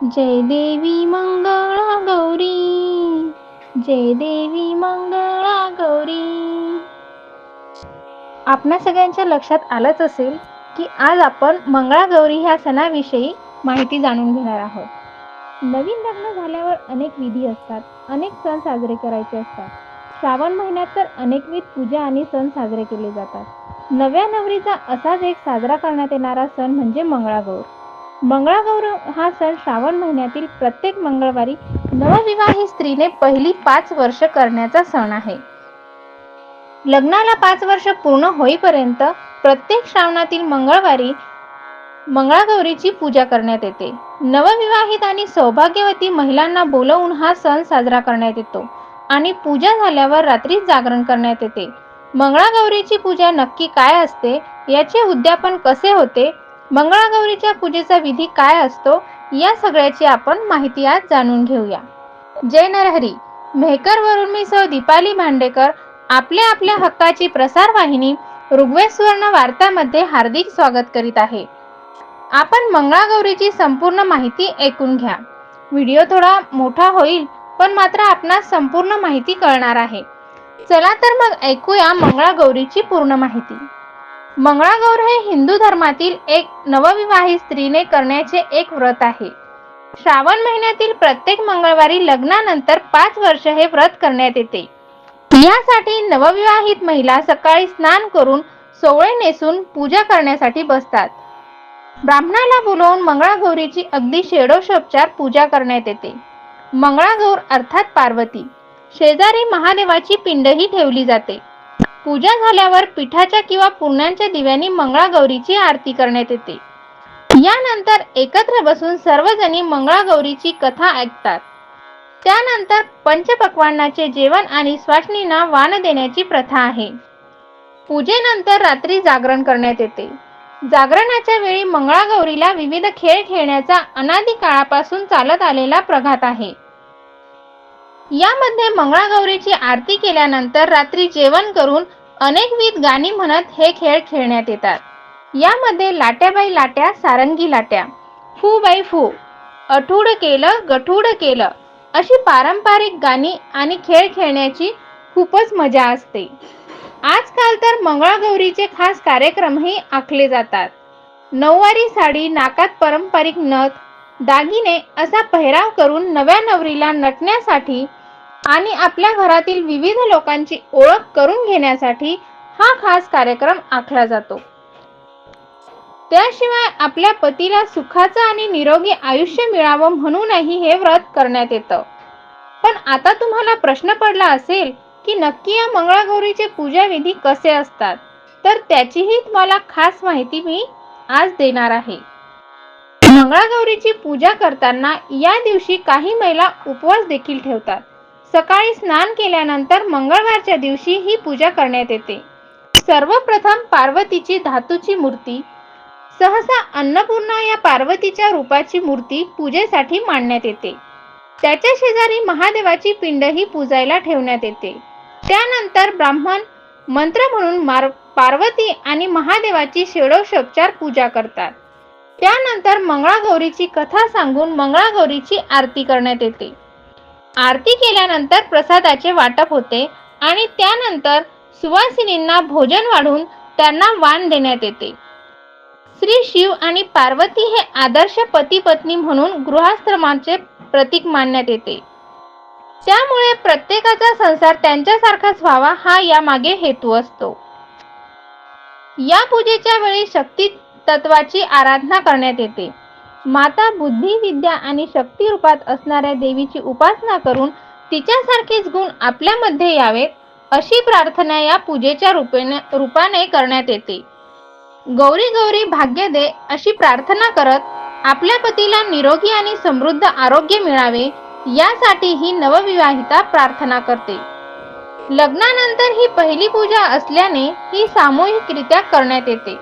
जय देवी मंगळा गौरी जय देवी मंगळा गौरी. आपणा सगळ्यांच्या लक्षात आलंच असेल की आज आपण मंगळागौरी ह्या सणाविषयी माहिती जाणून घेणार आहोत. नवीन लग्न झाल्यावर अनेक विधी असतात अनेक सण साजरे करायचे असतात. श्रावण महिन्यात तर अनेकविध पूजा आणि सण साजरे केले जातात. नव्या नवरीचा असाच एक साजरा करण्यात येणारा सण म्हणजे मंगळागौर. मंगळागौर हा सण श्रावण महिन्यातील प्रत्येक मंगळवारी नवविवाहित स्त्रीने पहिली पाच वर्ष करण्याचा सण आहे. लग्नाला पाच वर्ष पूर्ण होईपर्यंत प्रत्येक श्रावणातील मंगळवारी मंगळागौरीची पूजा करण्यात येते. नवविवाहित आणि सौभाग्यवती महिलांना बोलवून हा सण साजरा करण्यात येतो आणि पूजा झाल्यावर रात्री जागरण करण्यात येते. मंगळागौरीची पूजा नक्की काय असते याचे उद्यापन कसे होते मंगळागौरीच्या पूजेचा विधी काय असतो या सगळ्याची आपण माहिती आज जाणून घेऊया. जय नरहरी. मेहकर वरून मी सौ दीपाली भांडेकर आपल्या आपल्या हक्काची प्रसार वाहिनी ऋग्वेद सुवर्ण वार्तामध्ये हार्दिक स्वागत करीत आहे. आपण मंगळागौरीची संपूर्ण माहिती ऐकून घ्या. व्हिडिओ थोडा मोठा होईल पण मात्र आपणास संपूर्ण माहिती कळणार आहे. चला तर मग ऐकूया मंगळागौरीची पूर्ण माहिती. मंगळागौर हे हिंदू धर्मातील एक नवविवाहित स्त्रीने करण्याचे एक व्रत आहे. श्रावण महिन्यातील प्रत्येक मंगळवारी लग्नानंतर पाच वर्ष हे व्रत करण्यात येते. यासाठी नवविवाहित महिला सकाळी स्नान करून सोवळे नेसून पूजा करण्यासाठी बसतात. ब्राह्मणाला बोलवून मंगळागौरीची अगदी षोडशोपचार पूजा करण्यात येते. मंगळागौर अर्थात पार्वती. शेजारी महादेवाची पिंडही ठेवली जाते. पूजा झाल्यावर पिठाच्या किंवा पुरण्यांच्या दिव्यांनी मंगळागौरीची आरती करण्यात येते. यानंतर एकत्र बसून सर्वजणी मंगळागौरीची कथा ऐकतात. त्यानंतर पंचपक्वानाचे जेवण आणि स्वासनीना वाण देण्याची प्रथा आहे. पूजेनंतर रात्री जागरण करण्यात येते. जागरणाच्या वेळी मंगळागौरीला विविध खेळ खेळण्याचा अनादी काळापासून चालत आलेला प्रघात आहे. यामध्ये मंगळागौरीची आरती केल्यानंतर रात्री जेवण करून अनेकविध गाणी म्हणत हे खेळ खेळण्यात येतात. यामध्ये लाट्याबाई लाट्या सारंगी लाट्या फू बाई फू अठूड केलं गठूड केलं अशी पारंपरिक गाणी आणि खेळ खेळण्याची खूपच मजा असते. आजकाल तर मंगळागौरीचे खास कार्यक्रमही आखले जातात. नऊवारी साडी नाकात पारंपरिक नथ दागिने असा पेहराव करून नव्या नवरीला नटण्यासाठी आणि आपल्या घरातील विविध लोकांची ओळख करून घेण्यासाठी हा खास कार्यक्रम आखला जातो. त्याशिवाय आपल्या पतीला सुखाचं आणि निरोगी आयुष्य मिळावं म्हणूनही हे व्रत करण्यात येतं. पण आता तुम्हाला प्रश्न पडला असेल की नक्की या मंगळागौरीचे पूजा विधी कसे असतात? तर त्याचीही तुम्हाला खास माहिती मी आज देणार आहे. मंगळागौरीची पूजा करताना या दिवशी काही महिला उपवास देखील ठेवतात. सकाळी स्नान केल्यानंतर मंगळवारच्या दिवशी ही पूजा करण्यात येते. सर्वप्रथम पार्वतीची धातूची मूर्ती सहसा अन्नपूर्णा या पार्वतीच्या रूपाची मूर्ती पूजेसाठी मांडण्यात येते. त्याच्या शेजारी महादेवाची पिंड ही पूजायला ठेवण्यात येते. त्यानंतर ब्राह्मण मंत्र म्हणून मार पार्वती आणि महादेवाची षोडशोपचार पूजा करतात. त्यानंतर मंगळागौरीची कथा सांगून मंगळागौरीची आरती करण्यात येते. आरती केल्यानंतर प्रसादाचे वाटप होते आणि त्यानंतर सुवासिनींना भोजन वाढून त्यांना वाण देण्यात येते. श्री शिव आणि पार्वती हे आदर्श पती पत्नी म्हणून गृहाश्रमाचे प्रतीक मानण्यात येते. त्यामुळे प्रत्येकाचा संसार त्यांच्यासारखाच व्हावा हा यामागे हेतू असतो. या पूजेच्या वेळी शक्ती तत्वाची आराधना करण्यात येते. माता बुद्धी विद्या आणि शक्ती रूपात असणाऱ्या देवीची उपासना करून तिच्यासारखेच गुण आपल्यामध्ये यावेत अशी प्रार्थना या पूजेच्या रूपेने रूपाने करण्यात येते. गौरी गौरी भाग्य दे अशी प्रार्थना करत आपल्या पतीला निरोगी आणि समृद्ध आरोग्य मिळावे यासाठी ही नवविवाहिता प्रार्थना करते. लग्नानंतर ही पहिली पूजा असल्याने ही सामूहिकरित्या करण्यात येते.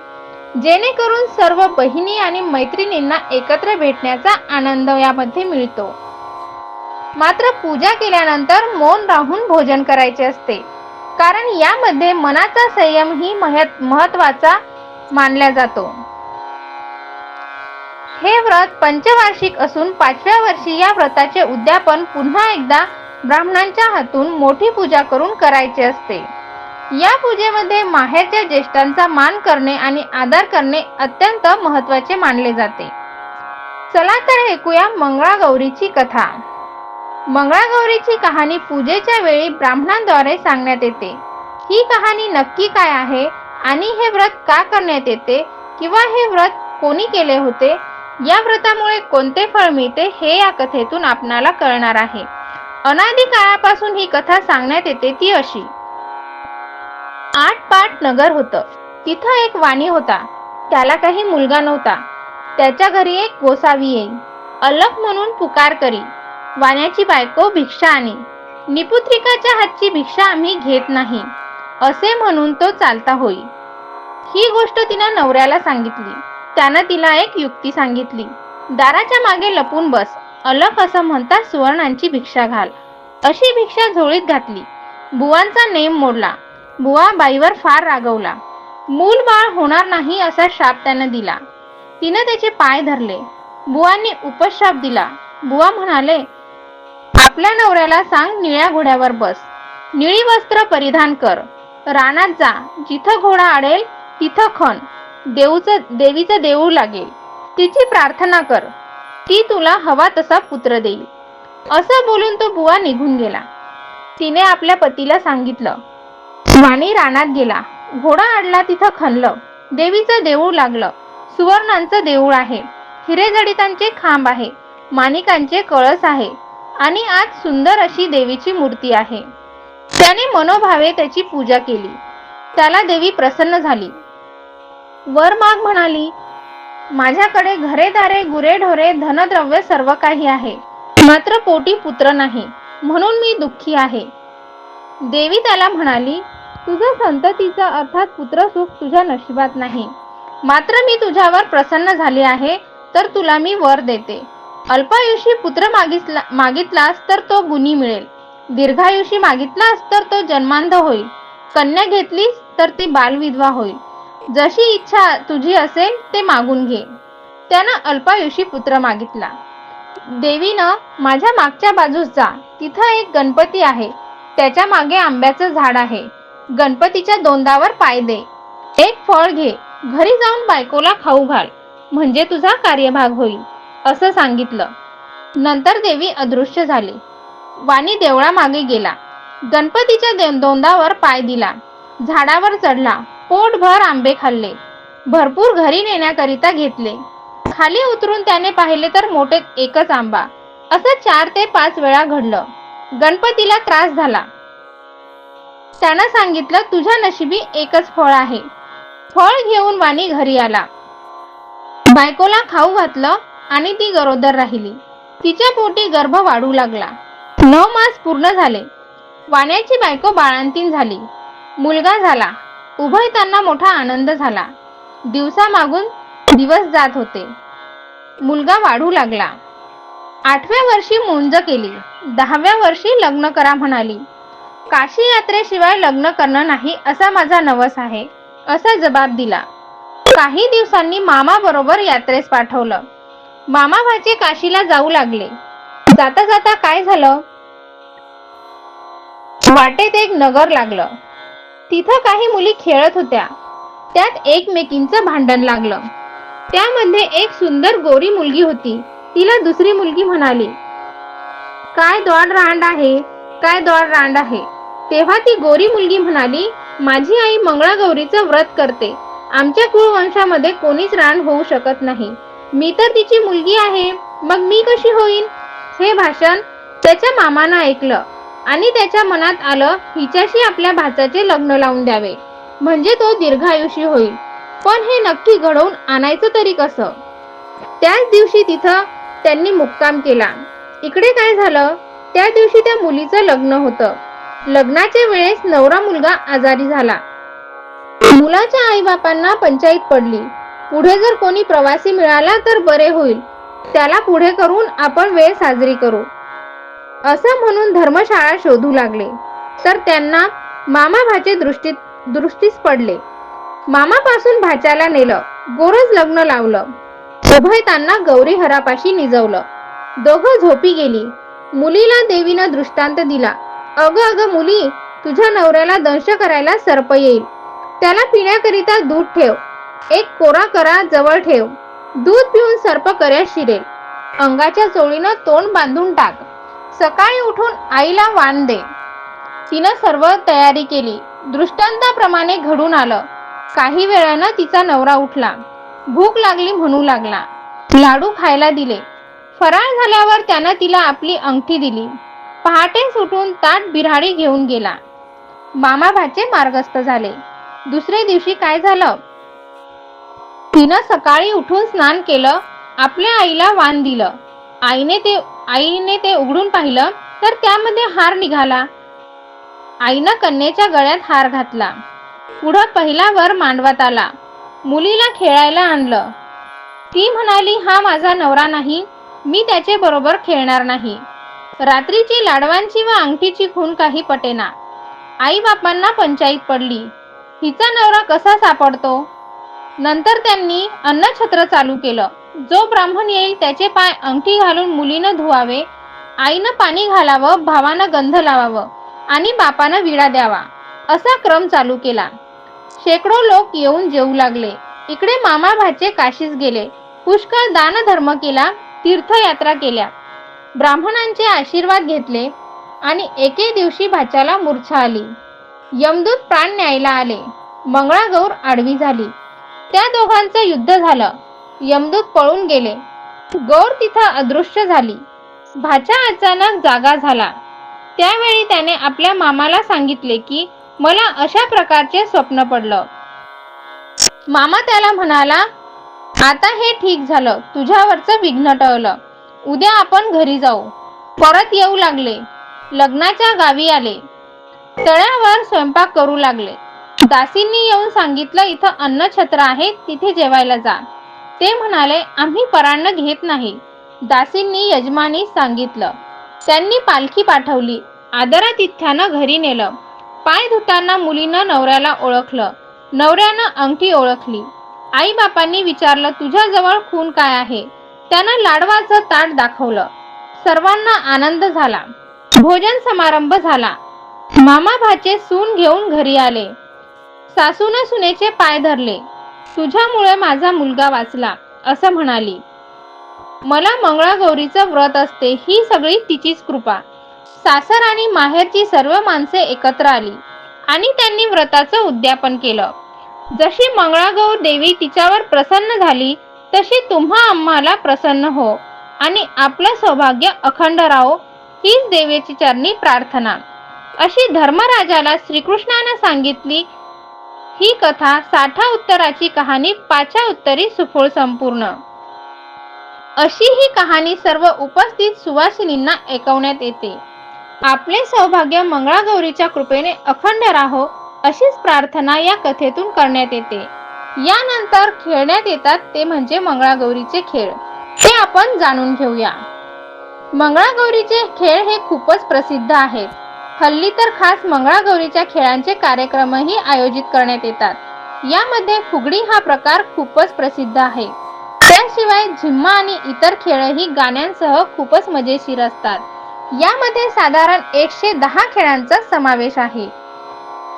जेणेकरून सर्व बहिणी आणि मैत्रिणींना एकत्र भेटण्याचा आनंद यामध्ये मिळतो. मात्र पूजा केल्यानंतर मौन राहून भोजन करायचे असते. कारण यामध्ये मनाचा संयम ही महत्त्वाचा मानला जातो. हे व्रत पंचवार्षिक असून पाचव्या वर्षी या व्रताचे उद्यापन पुन्हा एकदा ब्राह्मणांच्या हातून मोठी पूजा करून करायचे असते. या पूजेमध्ये माहेरच्या ज्येष्ठांचा मान करणे आणि आदर करणे अत्यंत महत्त्वाचे मानले जाते. चला तर ऐकूया मंगळागौरीची कथा. मंगळागौरीची कहाणी पूजेच्या वेळी ब्राह्मणांद्वारे सांगण्यात येते. ही कहाणी नक्की काय आहे आणि हे व्रत का करण्यात येते किंवा हे व्रत कोणी केले होते? या व्रतामुळे कोणते फळ मिळते हे या कथेतून आपणाला कळणार आहे. अनादी काळापासून ही कथा सांगण्यात येते ती अशी. आठ पाट नगर होतं. तिथं एक वाणी होता. त्याला काही मुलगा नव्हता. त्याच्या घरी एक गोसावी येई. अलक म्हणून पुकार करी. वाण्याची बायको भिक्षा आणी. निपुत्रिकाच्या हातची भिक्षा आम्ही घेत नाही. असे म्हणून तो चालता होई. ही गोष्ट तिनं नवऱ्याला सांगितली. त्यानं तिला एक युक्ती सांगितली. दाराच्या मागे लपून बस. अलक असं म्हणता सुवर्णांची भिक्षा घाल. अशी भिक्षा झोळीत घातली. बुवांचा नेम मोडला. बुवा बाईवर फार रागवला. मूल बाळ होणार नाही असा शाप त्यानं दिला. तिनं त्याचे पाय धरले. बुवांनी उपशाप दिला. बुवा म्हणाले आपल्या नवऱ्याला सांग निळ्या घोड्यावर बस. निळी वस्त्र परिधान कर. रानात जा. जिथं घोडा आडेल तिथं खण. देऊचं देवीचं देऊळ लागेल. तिची प्रार्थना कर. ती तुला हवा तसा पुत्र देईल. असं बोलून तो बुवा निघून गेला. तिने आपल्या पतीला सांगितलं वाणी रानात गेला. घोडा आडला तिथं खणलं. देवीचं देऊळ लागलं. सुवर्णांचं देऊळ आहे. हिरेजडितांचे खांब आहे. माणिकांचे कळस आहे. आणि आज सुंदर अशी देवीची मूर्ती आहे. त्याने मनोभावे त्याची पूजा केली. त्याला देवी प्रसन्न झाली. वर माग म्हणाली माझ्याकडे घरेदारे गुरे ढोरे धनद्रव्य सर्व काही आहे. मात्र पोटी पुत्र नाही. म्हणून मी दुःखी आहे. देवी त्याला म्हणाली तुझं संततीचा अर्थात पुत्रसुख तुझ्या नशिबात नाही. मात्र मी तुझ्यावर प्रसन्न झाले आहे तर तुला मी वर देते. अल्पायुषी पुत्र मागितला मागितलास तर तो गुणी मिळेल. दीर्घायुषी मागितलास तर तो जन्मांध होईल. कन्या घेतलीस तर ती बालविधवा होईल. जशी इच्छा तुझी असेल ते मागून घे. त्यानं अल्पायुषी पुत्र मागितला. देवीनं माझ्या मागच्या बाजूस जा. तिथं एक गणपती आहे. त्याच्यामागे आंब्याचं झाड आहे. गणपतीच्या दोंदावर पाय दे. एक फळ घे. घरी जाऊन बायकोला खाऊ घाल. म्हणजे तुझा कार्यभाग होईल असं सांगितलं. नंतर देवी अदृश्य झाली. वाणी देवळा मागे गेला. गणपतीच्या दोंदावर पाय दिला. झाडावर चढला. पोटभर आंबे खाल्ले. भरपूर घरी नेण्याकरिता घेतले. खाली उतरून त्याने पाहिले तर मोठे एकच आंबा. असं चार ते पाच वेळा घडलं. गणपतीला त्रास झाला. त्यानं सांगितलं तुझ्या नशिबी एकच फळ आहे. फळ घेऊन वाणी घरी आला. बायकोला खाऊ घातलं आणि ती गरोदर राहिली. तिच्या पोटी गर्भ वाढू लागला. नऊ मास पूर्ण झाले. वाण्याची बायको बाळांतीन झाली. मुलगा झाला. उभय त्यांना मोठा आनंद झाला. दिवसा मागून दिवस जात होते. मुलगा वाढू लागला. आठव्या वर्षी मुंज केली. दहाव्या वर्षी लग्न करा म्हणाली. काशी यात्रेशिवाय लग्न करणं नाही असा माझा नवस आहे असा जबाब दिला. काही दिवसांनी मामा बरोबर यात्रेस पाठवलं. मामा भाचे काशीला जाऊ लागले. जाता जाता काय झालं? वाटेत एक नगर लागलं. तिथं काही मुली खेळत होत्या. त्यात एकमेकींचं भांडण लागलं. त्यामध्ये एक सुंदर गोरी मुलगी होती. तिला दुसरी मुलगी म्हणाली काय द्वाड रांड आहे? काय द्वार रांड आहे? तेव्हा ती गोरी मुलगी म्हणाली माझी आई मंगळागौरीचं व्रत करते. आमच्या कुळवंशामध्ये कोणीच रान होऊ शकत नाही. मी तर तिची मुलगी आहे. मग मी कशी होईन? हे भाषण त्याच्या मामानं ऐकलं आणि त्याच्या मनात आलं हिच्याशी आपल्या भाचाचे लग्न लावून द्यावे. म्हणजे तो दीर्घायुषी होईल. पण हे नक्की घडवून आणायचं तरी कसं? त्याच दिवशी तिथं त्यांनी मुक्काम केला. इकडे काय झालं? त्या दिवशी त्या मुलीचं लग्न होतं. लग्नाच्या वेळेस नवरा मुलगा आजारी झाला. मुलाच्या आई बापांना पंचायत पडली. पुढे जर कोणी प्रवासी मिळाला तर बरे होईल. त्याला पुढे करून आपण वेळ साजरी करू. असं म्हणून धर्मशाळा शोधू लागले. तर त्यांना मामा भाचे दृष्टीत दृष्टीस पडले. मामापासून भाच्याला नेलं. गोरज लग्न लावलं. उभयतांना गौरी हरापाशी निजवलं. दोघं झोपी गेली. मुलीला देवीनं दृष्टांत दिला. अगं अगं मुली तुझ्या नवऱ्याला दंश करायला सर्प येईल. त्याला पिण्याकरिता दूध ठेव. एक कोरा करा जवळ ठेव. दूध पिऊन सर्प कर्यात शिरेल. अंगाच्या चोळीनं तोंड बांधून टाक. सकाळी उठून आईला वाण दे. तिनं सर्व तयारी केली. दृष्टांताप्रमाणे घडून आलं. काही वेळानं तिचा नवरा उठला. भूक लागली म्हणू लागला. लाडू खायला दिले. फराळ झाल्यावर त्यानं तिला आपली अंगठी दिली. पहाटे सुटून ताट बिराडी घेऊन गेला. मामाभाचे मार्गस्थ झाले. दुसरे दिवशी काय झालं? तिनं सकाळी उठून स्नान केलं आपल्या आईला वाण दिलं. आईने ते आईने ते उघडून पाहिलं तर त्यामध्ये हार निघाला. आईनं कन्येच्या गळ्यात हार घातला. पुढं पहिला वर मांडवात आला. मुलीला खेळायला आणलं. ती म्हणाली हा माझा नवरा नाही मी त्याचे बरोबर खेळणार नाही. रात्रीची लाडवांची व अंगठीची खून काही पटेना. आई बापांना पंचायत पडली. हिचा नवरा कसा सापडतो? नंतर त्यांनी अन्नछत्र चालू केलं. जो ब्राह्मण येईल त्याचे पाय अंगठी घालून मुलीनं धुवावे आईनं पाणी घालावं भावानं गंध लावावं आणि बापानं विडा द्यावा असा क्रम चालू केला. शेकडो लोक येऊन जेवू लागले. इकडे मामा भाचे काशीस गेले. पुष्कळ दानधर्म केला. तीर्थयात्रा केल्या. ब्राह्मणांचे आशीर्वाद घेतले आणि एके दिवशी भाच्याला मूर्छा आली. यमदूत प्राण न्यायला आले. मंगळागौर आडवी झाली. त्या दोघांचं युद्ध झालं. यमदूत पळून गेले. गौर तिथं अदृश्य झाली. भाचा अचानक जागा झाला. त्यावेळी त्याने आपल्या मामाला सांगितले की मला अशा प्रकारचे स्वप्न पडलं. मामा त्याला म्हणाला आता हे ठीक झालं. तुझ्यावरचं विघ्न टळलं. उद्या आपण घरी जाऊ. परत येऊ लागले. लग्नाच्या गावी आले. तळ्यावर स्वयंपाक करू लागले. दासींनी येऊन सांगितलं इथं अन्न छत्र आहे तिथे जेवायला जा. ते म्हणाले आम्ही परान्न घेत नाही. दासींनी यजमानी सांगितलं. त्यांनी पालखी पाठवली. आदरातिथ्यानं घरी नेलं. पाय धुताना मुलीनं नवऱ्याला ओळखलं. नवऱ्यानं अंगठी ओळखली. आई बापांनी विचारलं तुझ्याजवळ खून काय आहे? त्यानं लाडवाचं ताट दाखवलं. सर्वांना आनंद झाला. भोजन समारंभ झाला. मामा भाचे सून घेऊन घरी आले. सासूनं सुनेचे पाय धरले. तुझ्यामुळे माझा मुलगा वाचला असं म्हणाली. मला मंगळागौरीचं व्रत असते ही सगळी तिचीच कृपा. सासर आणि माहेरची सर्व माणसे एकत्र आली आणि त्यांनी व्रताचं उद्यापन केलं. जशी मंगळागौर देवी तिच्यावर प्रसन्न झाली तशी तुम्हा आम्हाला प्रसन्न हो. आणि आपलं सौभाग्य अखंड राहो हीच देवीची चरणी प्रार्थना. अशी धर्मराजाला श्रीकृष्णानं सांगितली ही कथा साठा उत्तराची कहाणी पाचा उत्तरी सुफोळ संपूर्ण. अशी ही कहाणी सर्व उपस्थित सुवासिनींना ऐकवण्यात येते. आपले सौभाग्य मंगळागौरीच्या कृपेने अखंड राहो अशीच प्रार्थना या कथेतून करण्यात येते. यानंतर खेळण्यात येतात ते म्हणजे मंगळागौरीचे खेळ. ते आपण जाणून घेऊया. मंगळागौरीचे खेळ हे खूपच प्रसिद्ध आहेत. हल्ली तर खास मंगळागौरीच्या खेळांचे कार्यक्रमही आयोजित करण्यात येतात. यामध्ये फुगडी हा प्रकार खूपच प्रसिद्ध आहे. त्याशिवाय झिम्मा आणि इतर खेळही गाण्यांसह खूपच मजेशीर असतात. यामध्ये साधारण एकशे दहा खेळांचा समावेश आहे.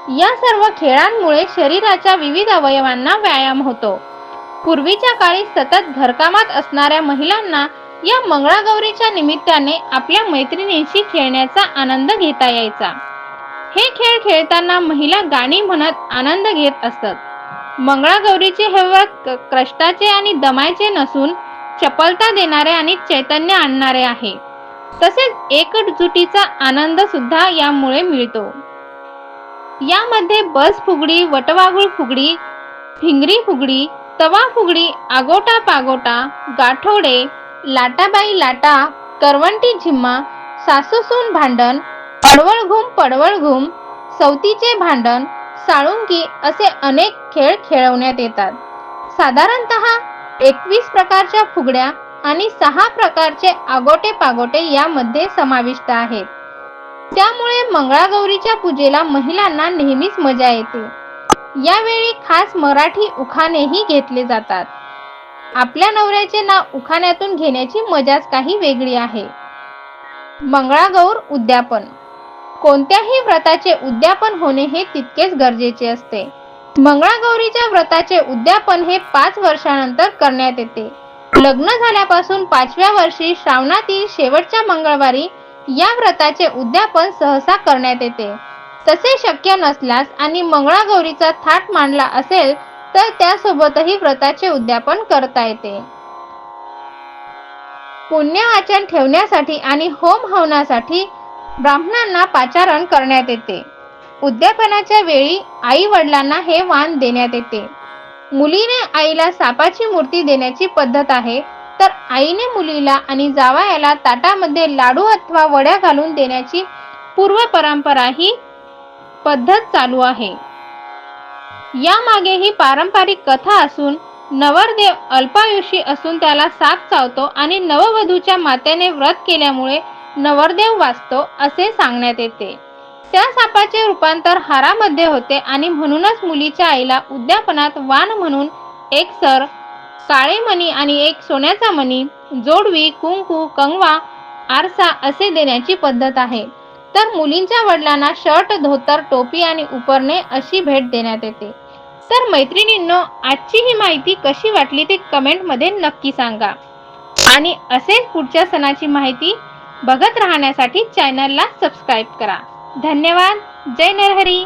या सर्व खेळांमुळे शरीराच्या विविध अवयवांना व्यायाम होतो. पूर्वीच्या काळी सतत घरकामात असणाऱ्या महिलांना या मंगळागौरीच्या निमित्ताने आपल्या मैत्रिणींशी खेळण्याचा आनंद घेता यायचा. हे खेळ खेळताना महिला गाणी म्हणत आनंद घेत असत. मंगळागौरीचे हे व्रत कष्टाचे आणि दमायचे नसून चपलता देणारे आणि चैतन्य आणणारे आहे. तसेच एकजुटीचा आनंद सुद्धा यामुळे मिळतो. यामध्ये बस फुगडी वटवागुळ फुगडी फिंगरी फुगडी तवा फुगडी आगोटा पागोटा गाठोडे लाटाबाई लाटा करवंटी झिम्मा सासूसून भांडण पडवळ घुम पडवळ घुम सवतीचे भांडण साळुंकी असे अनेक खेळ खेळवण्यात येतात. साधारणत एकवीस प्रकारच्या फुगड्या आणि सहा प्रकारचे आगोटे पागोटे यामध्ये समाविष्ट आहेत. त्यामुळे मंगळागौरीच्या पूजेला महिलांना नेहमीच मजा येते. यावेळी खास मराठी उखाणेही घेतले जातात. आपल्या नवऱ्याचे नाव उखाण्यातून घेण्याची मजाच काही वेगळी आहे. मंगळागौर उद्यापन. कोणत्याही व्रताचे उद्यापन होणे हे तितकेच गरजेचे असते. मंगळागौरीच्या व्रताचे उद्यापन हे पाच वर्षानंतर करण्यात येते. लग्न झाल्यापासून पाचव्या वर्षी श्रावणातील शेवटच्या मंगळवारी या व्रताचे उद्यापन सहसा करण्यात येते. तसे शक्य नसल्यास आणि मंगळागौरीचा थाट मांडला असेल तर त्यासोबतही व्रताचे उद्यापन करता येते. पुण्य आचरण ठेवण्यासाठी आणि होम हवनासाठी ब्राह्मणांना पाचारण करण्यात येते. उद्यापनाच्या वेळी आई वडिलांना हे वाण देण्यात येते. मुलीने आईला सापाची मूर्ती देण्याची पद्धत आहे तर आईने मुलीला आणि जावयाला ताटामध्ये लाडू अथवा वड्या घालून देण्याची पूर्व परंपरा ही पद्धत चालू आहे. यामागे ही पारंपरिक कथा असून नवरदेव अल्पायुषी असून त्याला साप चावतो आणि नववधूच्या मातेने व्रत केल्यामुळे नवरदेव वाचतो असे सांगण्यात येते. त्या सापाचे रूपांतर हारामध्ये होते आणि म्हणूनच मुलीच्या आईला उद्यापनात वान म्हणून एक सर काळे मणी आणि एक सोन्याचा मणी जोडवी कुंकू कंगवा आरसा असे देण्याची पद्धत आहे. तर मुलींच्या वडिलांना शर्ट धोतर टोपी आणि उपरणे अशी भेट देण्यात येते. तर मैत्रिणींनो आजची ही माहिती कशी वाटली ते कमेंटमध्ये नक्की सांगा. आणि असेच पुढच्या सणाची माहिती बघत राहण्यासाठी चॅनलला सबस्क्राईब करा. धन्यवाद. जय नरहरी.